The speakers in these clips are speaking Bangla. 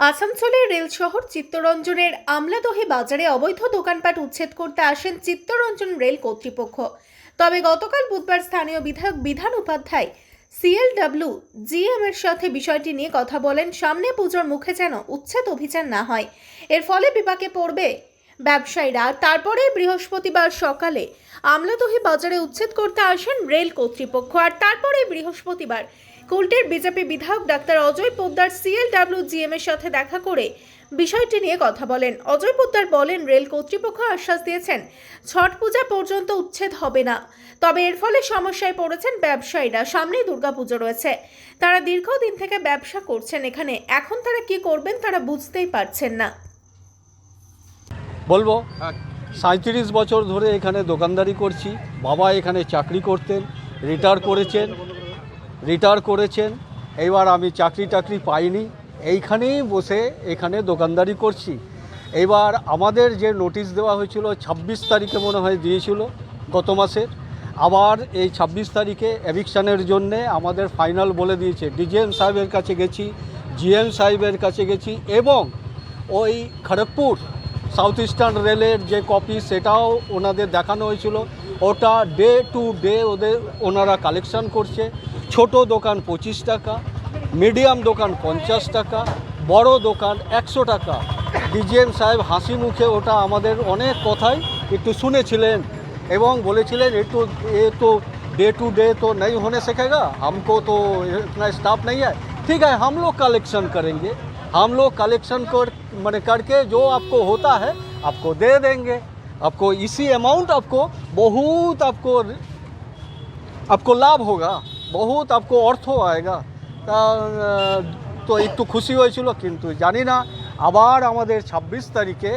আসানসোলের রেল শহর চিত্তরঞ্জনের আমলাদহি বাজারে অবৈধ দোকানপাট উচ্ছেদ করতে আসেন চিত্তরঞ্জন রেল কর্তৃপক্ষ। তবে গতকাল বুধবার স্থানীয় বিধায়ক বিধান উপাধ্যায় সিএলডব্লিউ জিএম এর সাথে বিষয়টি নিয়ে কথা বলেন। সামনে পুজোর মুখে যেন উচ্ছেদ অভিযান না হয়। এর ফলে বিপাকে পড়বে ব্যবসায়ীরা। তারপরে বৃহস্পতিবার সকালে আমলাদহি বাজারে উচ্ছেদ করতে আসেন রেল কর্তৃপক্ষ। আর তারপরে বৃহস্পতিবার কুলটির বিজেপি বিধায়ক doctor Ajay Poddar CLW GM এর সাথে দেখা করে বিষয়টি নিয়ে কথা বলেন। অজয় পোদ্দার বলেন রেল কর্তৃপক্ষ আশ্বাস দিয়েছেন ছট পূজা পর্যন্ত উচ্ছেদ হবে না। তবে এর ফলে সমস্যায় পড়েছেন ব্যবসায়ীরা। সামনেই দুর্গাপুজো রয়েছে। তারা দীর্ঘদিন থেকে ব্যবসা করছেন এখানে। এখন তারা কি করবেন তারা বুঝতেই পারছেন না। বলব সাঁত্রিশ বছর ধরে এখানে দোকানদারি করছি। বাবা এখানে চাকরি করতেন রিটায়ার করেছেন। রিটায়ার করেছেন। এইবার আমি চাকরি টাকরি পাইনি। এইখানেই বসে এখানে দোকানদারি করছি। এবার আমাদের যে নোটিশ দেওয়া হয়েছিল ছাব্বিশ তারিখে মনে হয় দিয়েছিল গত মাসের। আবার এই ছাব্বিশ তারিখে এভিকশনের জন্যে আমাদের ফাইনাল বলে দিয়েছে। ডিজিএম সাহেবের কাছে গেছি, জিএম সাহেবের কাছে গেছি এবং ওই খড়গপুর সাউথ ইস্টার্ন রেলের যে কপি সেটাও ওনাদের দেখানো হয়েছিল। ওটা ডে টু ডে ওদের ওনারা কালেকশন করছে। ছোট দোকান পঁচিশ টাকা মিডিয়াম দোকান পঞ্চাশ টাকা বড় দোকান একশো টাকা ডিজিএম সাহেব হাসি মুখে ওটা আমাদের অনেক কথাই একটু শুনেছিলেন এবং বলেছিলেন একটু এ তো डे टू डे तो नहीं होने सकेगा हमको तो इतना स्टाफ नहीं है ठीक है हम लोग कलेक्शन करेंगे हम लोग कलेक्शन कर मैंने करके जो आपको होता है आपको दे देंगे आपको इसी अमाउंट आपको बहुत आपको आपको লাভ होगा বহুত আপকো অর্থ আয়গা। তা তো একটু খুশি হয়েছিল কিন্তু জানি না আবার আমাদের ২৬ তারিখে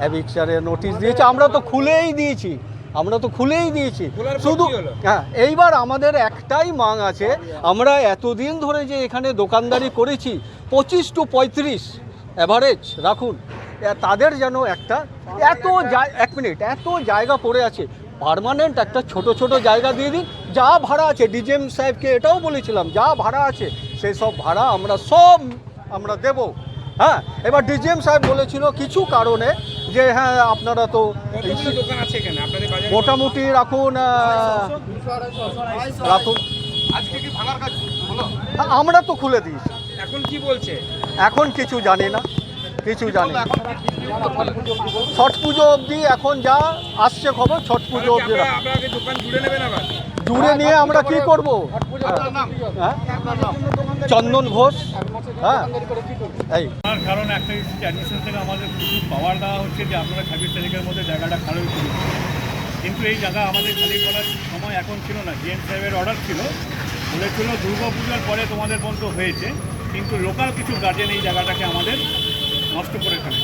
অ্যাভিকচারে নোটিশ দিয়েছে। আমরা তো খুলেই দিয়েছি আমরা তো খুলেই দিয়েছি। শুধু হ্যাঁ এইবার আমাদের একটাই মাং আছে আমরা এতদিন ধরে যে এখানে দোকানদারি করেছি পঁচিশ টু পঁয়ত্রিশ অ্যাভারেজ রাখুন। তাদের যেন একটা এত এক মিনিট এত জায়গা পড়ে আছে। পার্মানেন্ট একটা ছোট ছোট জায়গা দিয়ে দিন। যা ভাড়া আছে ডিজেম সাহেবকে এটাও বলেছিলাম যা ভাড়া আছে সেই সব ভাড়া আমরা সব আমরা দেব। হ্যাঁ এবার ডিজিএম সাহেব বলেছিল কিছু কারণে যে হ্যাঁ আপনারা তো মোটামুটি রাখুন রাখুন। হ্যাঁ, আমরা তো খুলে দিয়েছি। এখন কি বলছে? এখন কিছু জানি না। কিছু জানি ছট পুজো অবধি এখন যা আসছে খবর ছট পুজো অবধি জুড়ে নেবেন আবার? জুড়ে নিয়ে আমরা কি করব? হ্যাঁ? চন্দন ঘোষ। হ্যাঁ? এই। তার কারণ একটা হচ্ছে অ্যাডমিশন থেকে আমাদের প্রচুর পাওয়ার দেওয়া হচ্ছে যে আপনারা ছাব্বিশ তারিখের মধ্যে জায়গাটা খালি কিন্তু এই জায়গা আমাদের খালি করার সময় এখন ছিল না। জিএম সাহেবের অর্ডার ছিল। বলেছিল দুর্গা পূজার পরে তোমাদের বন্ধ হয়েছে। কিন্তু লোকাল কিছু গার্জেন এই জায়গাটাকে আমাদের নষ্ট করে ফেলে।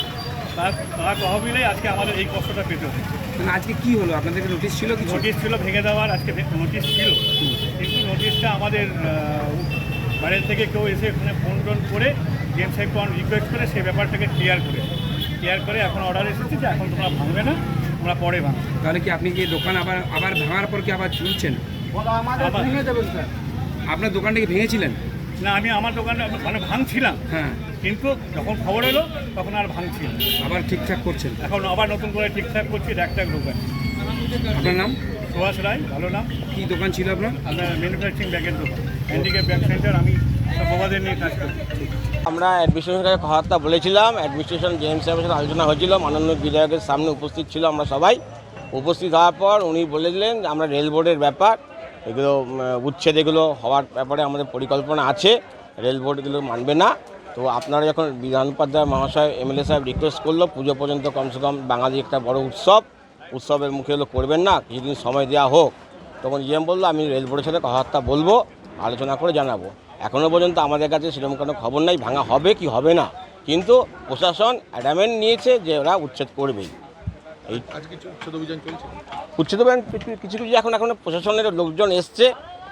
তার তার তহবিলে আজকে আমাদের এই কষ্টটা পেতে হচ্ছে মানে আজকে কি হলো? আপনাদের নোটিশ ছিল কিছু? নোটিশ ছিল ভেঙে দেওয়ার আজকে নোটিশ ছিল। কিন্তু নোটিশটা আমাদের বাইরের থেকে কেউ এসে ওখানে ফোন টোন করে গেম সাহেবকে রিকোয়েস্ট করে সেই ব্যাপারটাকে ক্লিয়ার করে। ক্লিয়ার করে এখন অর্ডার এসেছে যে এখন তোমরা ভাঙবে না তোমরা পরে ভাঙবে। তাহলে কি আপনি কি দোকান আবার আবার ভাঙার পর কি আবার চলছেন আপনার দোকানটা কি ভেঙেছিলেন? না আমি আমার দোকানে মানে ভাঙছিলাম। হ্যাঁ। কিন্তু যখন খবর এলো তখন আর ভাঙছি না। আবার ঠিকঠাক করছেন? এখন আবার নতুন করে ঠিকঠাক করছি ঠিকঠাক দোকান আপনার নাম? সুভাষ রায় ভালো নাম। কি দোকান ছিল আপনার? আপনার ম্যানুফ্যাকচারিং ব্যাগের দোকান। হ্যান্ডিক্যাপ ব্যাগ সেন্টার আমি সব বাবাদের নিয়ে কাজ করি আমরা অ্যাডমিনিস্ট্রেশনের কাছে কথাবার্তা বলেছিলাম অ্যাডমিনিস্ট্রেশন জেএম সাহেবের সাথে আলোচনা হয়েছিল মাননীয় বিধায়কের সামনে উপস্থিত ছিল আমরা সবাই। উপস্থিত হওয়ার পর উনি বলেছিলেন যে আমরা রেল বোর্ডের ব্যাপার এগুলো উচ্ছেদ এগুলো হওয়ার ব্যাপারে আমাদের পরিকল্পনা আছে, রেল বোর্ড এগুলো মানবে না। তো আপনারা যখন বিধান উপাধ্যায় মহাশয়, এমএলএ সাহেব রিকোয়েস্ট করল, পুজো পর্যন্ত কমসে কম বাঙালি একটা বড় উৎসব, উৎসবের মুখে এগুলো করবেন না, কিছুদিন সময় দেওয়া হোক। তখন জিএম বলল, আমি রেল বোর্ডের সাথে কথাবার্তা বলব, আলোচনা করে জানাব। এখনও পর্যন্ত আমাদের কাছে সেরকম কোনো খবর নাই, ভাঙা হবে কি হবে না। কিন্তু প্রশাসন অ্যাডামেন্ট নিয়েছে যে ওরা উচ্ছেদ করবেই। এই উচ্ছেদ অভিযান কিছু কিছু এখন এখন প্রশাসনের লোকজন এসছে।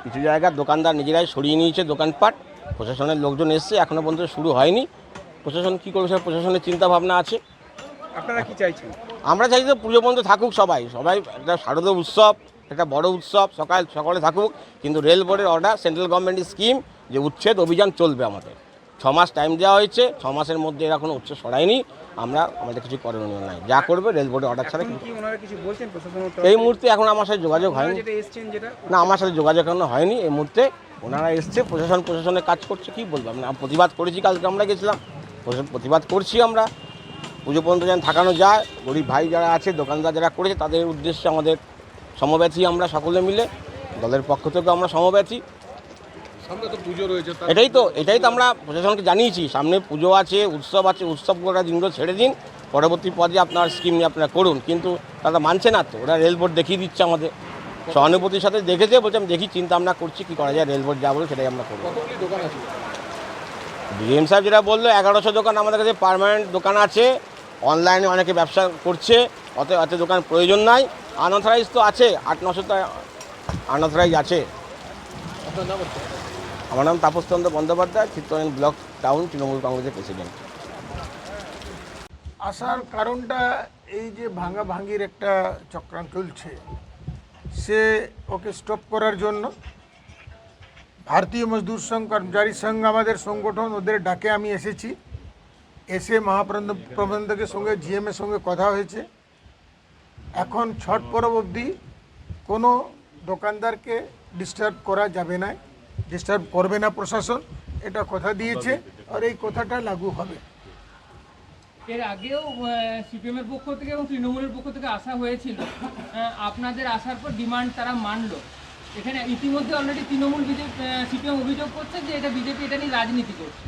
কিছু জায়গার দোকানদার নিজেরাই সরিয়ে নিয়েছে দোকানপাট। প্রশাসনের লোকজন এসছে এখনও পর্যন্ত শুরু হয়নি। প্রশাসন কী করবে সে প্রশাসনের চিন্তা ভাবনা আছে। আপনারা কি চাইছেন? আমরা চাই যে পুজো পর্যন্ত থাকুক সবাই। সবাই একটা শারদীয় উৎসব একটা বড় উৎসব সকাল সকালে থাকুক। কিন্তু রেল বোর্ডের অর্ডার সেন্ট্রাল গভর্নমেন্টের স্কিম যে উচ্ছেদ অভিযান চলবে আমাদের। মাস টাইম দেওয়া হয়েছে ছ মাসের মধ্যে এরা কোনো উচ্চ সরায়নি। আমরা আমাদের কিছু করণীয় নাই যা করবে রেল বোর্ডে অর্ডার ছাড়া এই মুহূর্তে এখন আমার সাথে যোগাযোগ হয়নি। না আমার সাথে যোগাযোগ এখনও হয়নি। এই মুহূর্তে ওনারা এসছে প্রশাসন প্রশাসনের কাজ করছে কি বলব? আমরা প্রতিবাদ করেছি কালকে আমরা গেছিলাম। প্রশাসন- প্রতিবাদ করছি আমরা। পুজো পর্যন্ত যেন থাকানো যায়। গরিব ভাই যারা আছে দোকানদার যারা করেছে তাদের উদ্দেশ্যে আমাদের সমব্যথী আমরা সকলে মিলে দলের পক্ষ থেকে আমরা সমব্যথী এটাই তো এটাই তো আমরা প্রশাসনকে জানিয়েছি। সামনে পুজো আছে উৎসব আছে উৎসব করার দিনগুলো ছেড়ে দিন। পরবর্তী পদে আপনার স্কিম নিয়ে আপনারা করুন। কিন্তু তারা মানছে না তো ওরা রেল বোর্ড দেখিয়ে দিচ্ছে আমাদের। সহানুভূতির সাথে দেখেছে বলছে আমি দেখি চিন্তা ভাবনা করছি কী করা যায় রেল বোর্ড যা বলে সেটাই আমরা করব। ডিএম সাহেব যেটা বলল এগারোশো দোকান আমাদের কাছে পার্মানেন্ট দোকান আছে। অনলাইনে অনেকে ব্যবসা করছে অত অত দোকান প্রয়োজন নাই। আনঅথরাইজ তো আছে আট নশো তো আনঅথরাইজ আছে। আমার নাম তাপস চন্দ্র বন্দ্যোপাধ্যায়, চিত্তরঞ্জন ব্লক, টাউন, তৃণমূল কংগ্রেসের প্রেসিডেন্ট। আসার কারণটা এই যে ভাঙা ভাঙির একটা চক্রান্ত চলছে, সে ওকে স্টপ করার জন্য ভারতীয় মজদুর সংঘ, কর্মচারী সংঘ, আমাদের সংগঠন, ওদের ডাকে আমি এসেছি। এসে মহাপ্রবন্ধ প্রবন্ধকের সঙ্গে জিএমের সঙ্গে কথা হয়েছে। এখন ছট পরব অবধি কোনো দোকানদারকে ডিস্টার্ব করা যাবে না। ডিস্টার্ব করবে না প্রশাসন এটা কথা দিয়েছে আর এই কথাটা লাগু হবে। এর আগেও সিপিএমের পক্ষ থেকে এবং তৃণমূলের পক্ষ থেকে আসা হয়েছিল আপনাদের আসার পর ডিমান্ড তারা মানলো। এখানে ইতিমধ্যে অলরেডি তৃণমূল বিজেপি সিপিএম অভিযোগ করছে যে এটা বিজেপি এটা নিয়ে রাজনীতি করছে।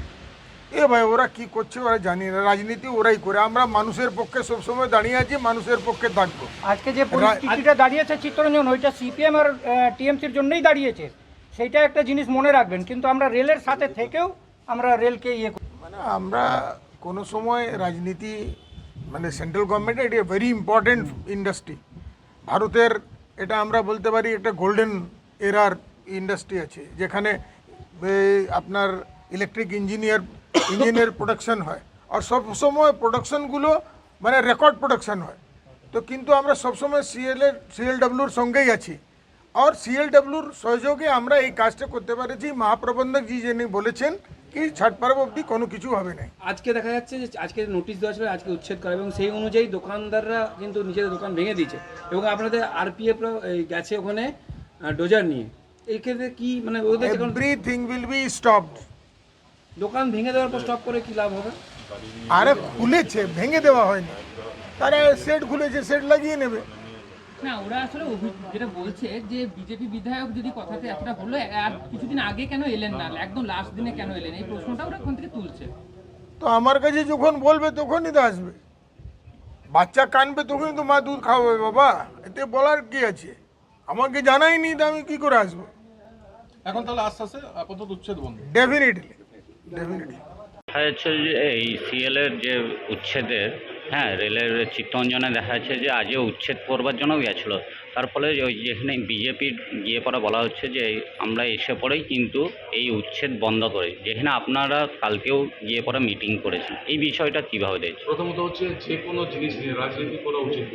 এ ভাই ওরা কি করছে ওরা জানি না রাজনীতি ওরাই করে। আমরা মানুষের পক্ষে সবসময় দাঁড়িয়ে আছি মানুষের পক্ষে থাকব। আজকে যে পরিস্থিতিটা দাঁড়িয়েছে চিত্তরঞ্জন ওইটা সিপিএম আর টিএমসির জন্যই দাঁড়িয়েছে। সেইটা একটা জিনিস মনে রাখবেন, কিন্তু আমরা রেলের সাথে থেকেও আমরা রেলকে ইয়ে। মানে আমরা কোনো সময় রাজনীতি মানে সেন্ট্রাল গভর্নমেন্টের এটা ভেরি ইম্পর্টেন্ট ইন্ডাস্ট্রি ভারতের এটা আমরা বলতে পারি একটা গোল্ডেন এরার ইন্ডাস্ট্রি আছে, যেখানে আপনার ইলেকট্রিক ইঞ্জিনিয়ার ইঞ্জিনিয়ার প্রোডাকশন হয়। আর সব সময় প্রোডাকশনগুলো মানে রেকর্ড প্রোডাকশন হয়। তো কিন্তু আমরা সবসময় সিএল এর সিএলডব্লিউর সঙ্গেই আছি। আর সিএলডব্লিউর সহযোগে আমরা এই কাজটা করতে পেরেছি। মহাপ্রবন্ধক জি যিনি বলেছেন কি ছাট পার্ব অবধি কোনো কিছু হবে না। আজকে দেখা যাচ্ছে যে আজকে নোটিশ দেওয়া ছিল আজকে উচ্ছেদ করা এবং সেই অনুযায়ী দোকানদাররা কিন্তু নিজেদের দোকান ভেঙে দিয়েছে এবং আপনাদের আরপিএফ গেছে ওখানে ডোজার নিয়ে। এক্ষেত্রে কি মানে ওদের এভরিথিং উইল বি স্টপড দোকান ভেঙে দেওয়ার পর স্টপ করে কি লাভ হবে? আরে খুলেছে ভেঙে দেওয়া হয়নি। তারা সেট খুলেছে সেট লাগিয়ে নেবে। না ওরা আসলে যেটা বলছে যে বিজেপি বিধায়ক যদি কথাতে এতটা বলল আর কিছুদিন আগে কেন এলেন না? একদম লাস্ট দিনে কেন এলেন? এই প্রশ্নটা ওরা ওখান থেকে তুলছে। তো আমার কাছে যখন বলবে তখনই তো আসবে। বাচ্চা কানবে তখনই তো মা দুধ খাওয়াবে বাবা। এতে বলার কি আছে? আমাকে জানাইনি তো আমি কি করে আসব? এখন তাহলে আস্তে আস্তে আপাতত উচ্ছেদ বন্ধ। ডেফিনেটলি ডেফিনেটলি দেখা যাচ্ছে যে এই সিএলের যে উচ্ছেদের হ্যাঁ রেলের চিত্তরঞ্জনে দেখা যাচ্ছে যে আজও উচ্ছেদ করবার জন্য গেছিল। তার ফলে ওই যেখানে বিজেপির গিয়ে পরে বলা হচ্ছে যে আমরা এসে পরেই কিন্তু এই উচ্ছেদ বন্ধ করে, যেখানে আপনারা কালকেও গিয়ে পরে মিটিং করেছেন। এই বিষয়টা কীভাবে দেখছেন? প্রথমত হচ্ছে যে কোনো জিনিস নিয়ে, রাজনীতি করা উচিত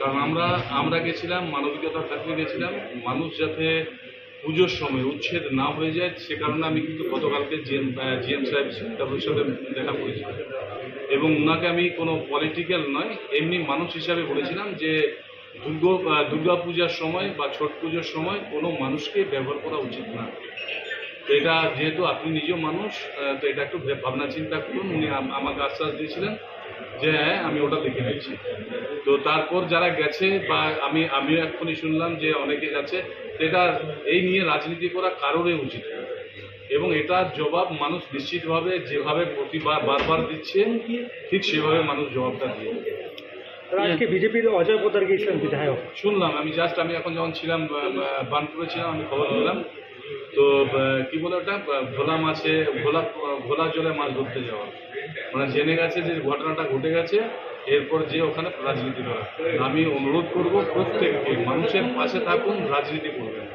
কারণ আমরা আমরা গেছিলাম মানবিকতার থাকতে গেছিলাম, মানুষ যাতে পুজোর সময় উচ্ছেদ না হয়ে যায়, সে কারণে আমি কিন্তু গতকালকে জিএম জিএম সাহেব সাথে দেখা করেছিলাম। এবং ওনাকে আমি কোনো পলিটিক্যাল নয়, এমনি মানুষ হিসাবে বলেছিলাম যে দুর্গা দুর্গা পূজার সময় বা ছট পুজোর সময় কোনো মানুষকে ব্যবহার করা উচিত না। এটা যেহেতু আপনি নিজেও মানুষ তো এটা একটু ভাবনা চিন্তা করুন। উনি আমাকে আশ্বাস দিয়েছিলেন যে হ্যাঁ আমি ওটা দেখে নিচ্ছি তো তারপর যারা গেছে বা আমি, আমিও এক্ষুনি শুনলাম যে অনেকে গেছে এটা এই নিয়ে রাজনীতি করা কারোরই উচিত না। এবং এটার জবাব মানুষ নিশ্চিতভাবে যেভাবে প্রতিবার বারবার দিচ্ছে ঠিক সেভাবে মানুষ জবাবটা দিয়ে। আজকে বিজেপির অজয় পোদার গিয়েছিলেন বিধায়ক শুনলাম আমি জাস্ট আমি এখন যখন ছিলাম বার্নপুরে ছিলাম আমি খবর পেলাম। তো কি বলে ওটা? ভোলা মাছে ভোলা ভোলা জলে মাছ ধরতে যাওয়া। মানে জেনে গেছে যে ঘটনাটা ঘটে গেছে এরপর যে ওখানে রাজনীতি করা। আমি অনুরোধ করব প্রত্যেককে মানুষের পাশে থাকুন রাজনীতি করবেন।